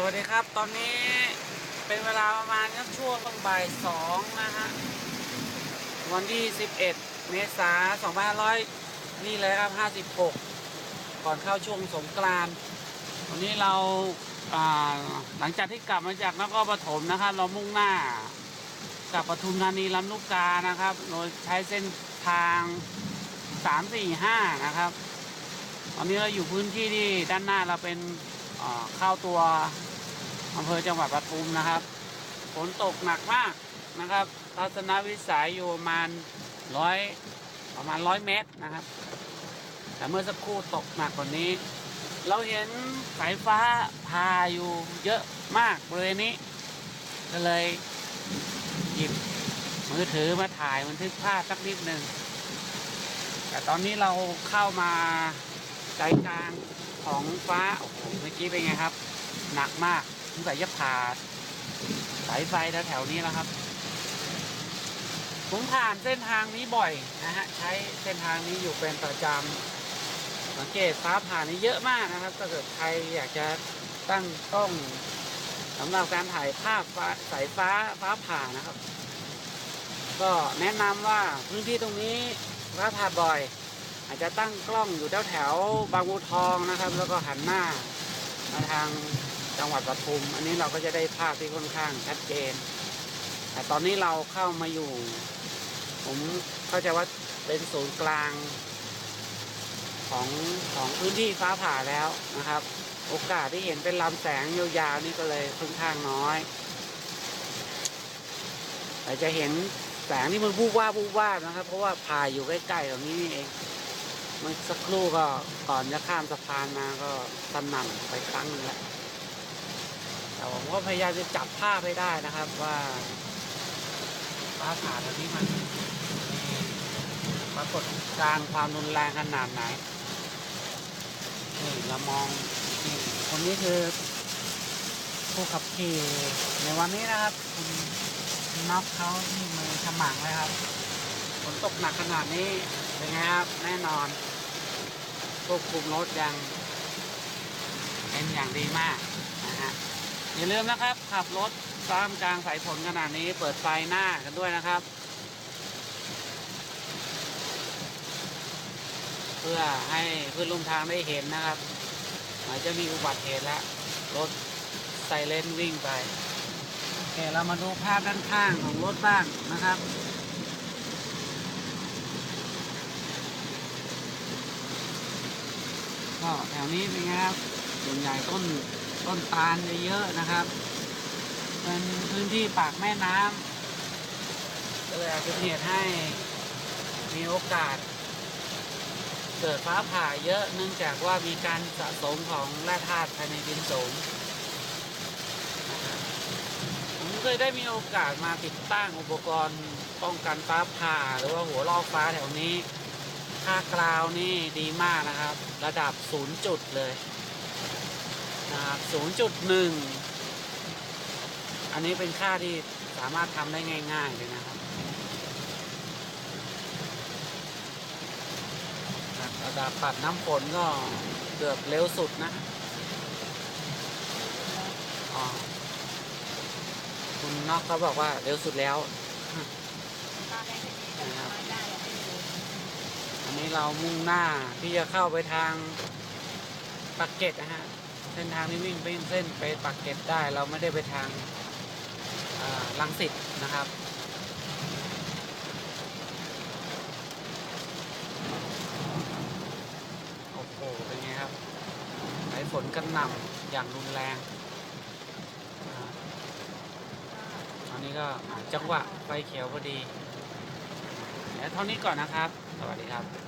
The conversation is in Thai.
สวัสดีครับ ตอนนี้เป็นเวลาประมาณสักช่วงบ่ายสองนะฮะ วันที่ 11 เมษายน2500 นี่เลยครับ 56 ก่อนเข้าช่วงสงกรานต์วันนี้เราาหลังจากที่กลับมาจากนครปฐมนะครับ เรามุ่งหน้ากลับปทุมธานีลำลูกกานะครับ โดยใช้เส้นทาง 345 นะครับ ตอนนี้เราอยู่พื้นที่ที่ด้านหน้าเราเป็นเข้าตัว อำเภอจังหวัดปทุมนะครับ ฝนตกหนักมากนะครับ ทัศนวิสัยอยู่ประมาณร้อยประมาณร้อยเมตรนะครับ แต่เมื่อสักครู่ตกหนักกว่านี้ เราเห็นสายฟ้าพาอยู่เยอะมากบริเวณนี้ ก็เลยหยิบมือถือมาถ่ายบันทึกภาพสักนิดหนึ่งแต่ตอนนี้เราเข้ามาใจกลางของฟ้า โอ้โห เมื่อกี้เป็นไงครับ หนักมาก สงสัยจะผ่าสายไฟแถวๆนี้แล้วครับ ผมผ่านเส้นทางนี้บ่อยนะฮะ ใช้เส้นทางนี้อยู่เป็นประจำสังเกตฟ้าผ่านี่เยอะมากนะครับ ถ้าเกิดใครอยากจะตั้งกล้องสำหรับการถ่ายภาพฟ้าสายฟ้าฟ้าผ่านะครับ ก็แนะนำว่าพื้นที่ตรงนี้ฟ้าผ่าบ่อย อาจจะตั้งกล้องอยู่แถวแถวบางบัวทองนะครับ แล้วก็หันหน้ามาทาง จังหวัดปทุม อันนี้เราก็จะได้ภาพที่ค่อนข้างชัดเจน แต่ตอนนี้เราเข้ามาอยู่ ผมเข้าใจว่าเป็นศูนย์กลางของของพื้นที่ฟ้าผ่าแล้วนะครับ โอกาสที่เห็นเป็นลำแสงยาวๆนี่ก็เลยค่อนข้างน้อย แต่จะเห็นแสงที่มันวูบว่าบวูบว่านะครับ เพราะว่าผ่าอยู่ใกล้ๆตรงนี้นี่เองเมื่อสักครู่ก็ก่อนจะข้ามสะพานมาก็สนั่นไปครั้งนึงแล้ว แต่ผมก็พยายามจะจับภาพให้ได้นะครับว่าฟ้าผ่าตรงนี้มันมีปรากฏการณ์ความรุนแรงขนาดไหนนี่เรามองนี่คนนี้คือผู้ขับขี่ในวันนี้นะครับคุณน็อกเขาที่มือฉมังเลยครับฝนตกหนักขนาดนี้เป็นไงครับแน่นอนควบคุมรถยังเป็นอย่างดีมากนะฮะ อย่าลืมนะครับ ขับรถตามกลางสายฝนขนาดนี้เปิดไฟหน้ากันด้วยนะครับ เพื่อให้เพื่อนร่วมทางได้เห็นนะครับอาจจะมีอุบัติเหตุแล้วรถไซเรนวิ่งไปโอเคเรามาดูภาพด้านข้างของรถบ้างนะครับก็แถวนี้เป็นไงครับส่วนใหญ่ต้น ต้นตาลเยอะๆนะครับ เป็นพื้นที่ปากแม่น้ำก็เลยอาจจะเป็นเหตุให้มีโอกาส เกิดฟ้าผ่าเยอะเนื่องจากว่ามีการสะสมของแร่ธาตุภายในดินสูงผมเคยได้มีโอกาสมาติดตั้งอุปกรณ์ป้องกันฟ้าผ่าหรือว่าหัวลอกฟ้าแถวนี้ค่ากราวนี่ดีมากนะครับ ระดับ0จุดเลย นะครับ0.1 อันนี้เป็นค่าที่สามารถทำได้ง่ายๆเลยนะครับระดับปัดน้ำฝนก็เกือบเร็วสุดนะคุณนอกเขาบอกว่าเร็วสุดแล้วนะครับอันนี้เรามุ่งหน้าที่จะเข้าไปทางปากเกร็ดนะฮะ เส้นทางที่วิ่งไปเส้นไปปากเกร็ดได้ เราไม่ได้ไปทางลังสิตนะครับโอ้โหเป็นไงครับสายฝนกระหน่ำอย่างรุนแรงตอนนี้ก็จังหวะไฟเขียวพอดีเดี๋ยวเท่านี้ก่อนนะครับ สวัสดีครับ